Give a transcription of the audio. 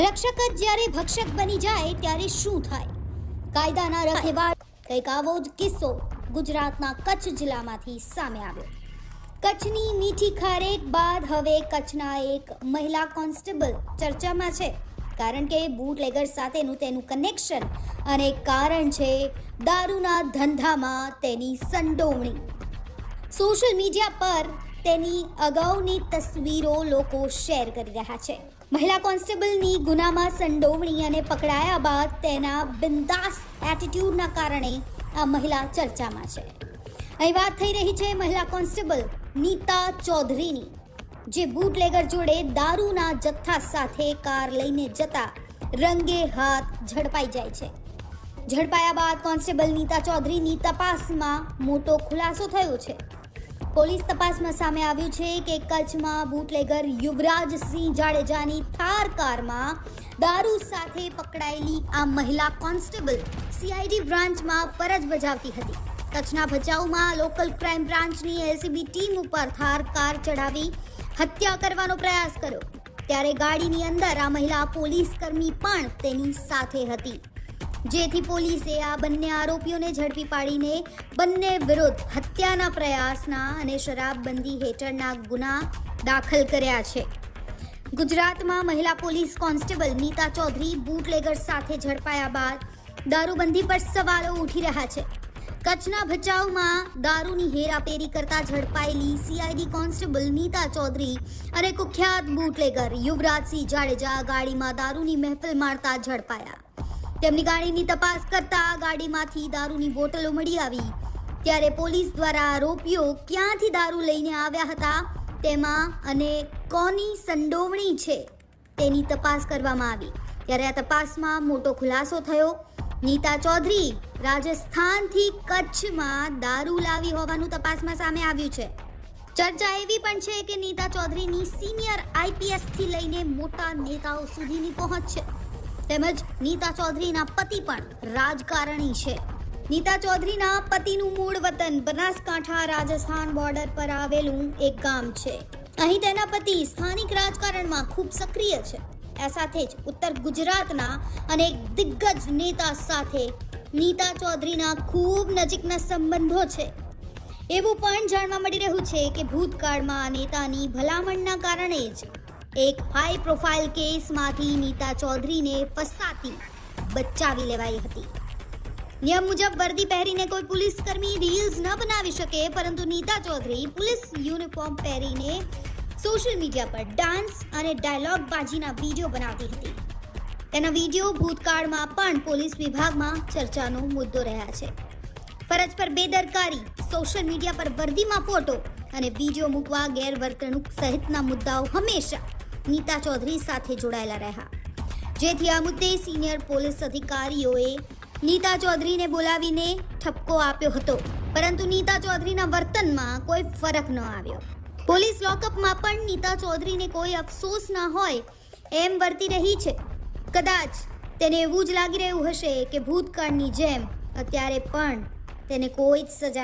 રક્ષક જ જ્યારે ભક્ષક બની જાય ત્યારે શું થાય? કાયદાના રખેવાળ, કંઈક આવો જ કિસ્સો ગુજરાતના કચ્છ જિલ્લામાંથી સામે આવ્યો. કચ્છની મીઠી ખારેક બાદ હવે કચ્છના એક મહિલા કોન્સ્ટેબલ ચર્ચામાં છે. કારણ કે બૂટલેગર સાથેનું તેનું કનેક્શન અને કારણ છે દારૂના ધંધામાં તેની સંડોવણી. સોશિયલ મીડિયા પર તેની અગાઉની તસવીરો લોકો શેર કરી રહ્યા છે. મહિલા કોન્સ્ટેબલની ગુનામાં સંડોવણી અને પકડાયા બાદ તેના બિંદાસ એટીટ્યૂડના કારણે આ મહિલા ચર્ચામાં છે. અહીં વાત થઈ રહી છે મહિલા કોન્સ્ટેબલ નીતા ચૌધરીની, જે બૂટલેગર જોડે દારૂના જથ્થા સાથે કાર લઈને જતા રંગે હાથ ઝડપાઈ જાય છે. ઝડપાયા બાદ કોન્સ્ટેબલ નીતા ચૌધરીની તપાસમાં મોટો ખુલાસો થયો છે. પોલીસ તપાસમાં સામે આવ્યું છે કે કચ્છમાં બૂટલેગર યુવરાજસિંહ જાડેજાની થાર કારમાં દારૂ સાથે પકડાયેલી આ મહિલા કોન્સ્ટેબલ સીઆઈડી બ્રાન્ચમાં ફરજ બજાવતી હતી. કચ્છના ભચાઉમાં લોકલ ક્રાઇમ બ્રાન્ચની એલસીબી ટીમ ઉપર થાર કાર ચડાવી હત્યા કરવાનો પ્રયાસ કર્યો. ત્યારે ગાડીની અંદર આ મહિલા પોલીસ કર્મી પણ તેની સાથે હતી. જેથી પોલીસે આ બંને આરોપીઓને ઝડપી પાડીને બંને વિરુદ્ધ હત્યાના પ્રયાસના અને શરાબબંધી હેઠળના ગુના દાખલ કર્યા છે. ગુજરાતમાં મહિલા police constable Nita Chaudhary bootlegger સાથે ઝડપાયા બાદ દારૂબંધી પર સવાલો ઉઠી રહ્યા છે. કચ્છના ભચાઉમાં દારૂની હેરાફેરી કરતા ઝડપાયેલી સીઆઈડી કોન્સ્ટેબલ નીતા ચૌધરી અને કુખ્યાત બૂટલેગર યુવરાજસિંહ જાડેજા ગાડીમાં દારૂની મહેફિલ મારતા ઝડપાયા. તેમની ગાડીની તપાસ કરતા ગાડીમાંથી દારૂની બોટલો મળી આવી. ત્યારે પોલીસ દ્વારા આરોપીઓ ક્યાંથી દારૂ લઈને આવ્યા હતા તેમાં અને કોની સંડોવણી છે તેની તપાસ કરવામાં આવી. ત્યારે આ તપાસમાં મોટો ખુલાસો થયો. નીતા ચૌધરી રાજસ્થાનથી કચ્છમાં દારૂ લાવી હોવાનું તપાસમાં સામે આવ્યું છે. ચર્ચા એવી પણ છે કે નીતા ચૌધરીની સિનિયર આઈપીએસથી લઈને મોટા નેતાઓ સુધીની પહોંચ છે. તેમજ નીતા ચૌધરીના પતિ પણ રાજકારણી છે. નીતા ચૌધરીના પતિનું મૂળ વતન બનાસકાંઠા રાજસ્થાન બોર્ડર પર આવેલું એક ગામ છે. અહીં તેના પતિ સ્થાનિક રાજકારણમાં ખૂબ સક્રિય છે. આ સાથે જ ઉત્તર ગુજરાતના અને દિગ્ગજ નેતા સાથે નીતા ચૌધરીના ખૂબ નજીકના સંબંધો છે. એવું પણ જાણવા મળી રહ્યું છે કે ભૂતકાળમાં નેતાની ભલામણના કારણે જ એક હાઈ પ્રોફાઇલ કેસમાંથી નીતા ચૌધરીને ફસાતી, બચાવી લેવાઈ હતી. નિયમ મુજબ વર્દી પહેરીને કોઈ પોલીસ કર્મી રીલ્સ ન બનાવી શકે, પરંતુ નીતા ચૌધરી પોલીસ યુનિફોર્મ પહેરીને સોશિયલ મીડિયા પર ડાન્સ અને ડાયલોગ બાજીના વીડિયો બનાવતી હતી. તેના વીડિયો ભૂતકાળમાં પણ પોલીસ વિભાગમાં ચર્ચાનો મુદ્દો રહ્યા છે. ફરજ પર બેદરકારી સોશિયલ મીડિયા પર વર્દીમાં ફોટો અને વીડિયો મૂકવા ગેરવર્તણૂક સહિતના મુદ્દાઓ હંમેશા નીતા ચૌધરી સાથે જોડાયેલા રહ્યા. જેથી આ મુદ્દે સિનિયર પોલીસ અધિકારીઓએ નીતા ચૌધરીને બોલાવીને ઠપકો આપ્યો હતો. પરંતુ નીતા ચૌધરીના વર્તનમાં કોઈ ફરક ન આવ્યો. પોલીસ લોકઅપમાં પણ નીતા ચૌધરીને કોઈ અફસોસ ના હોય એમ વર્તી રહી છે. કદાચ તેને એવું જ લાગી રહ્યું હશે કે ભૂતકાળની જેમ અત્યારે પણ તેને કોઈ જ સજા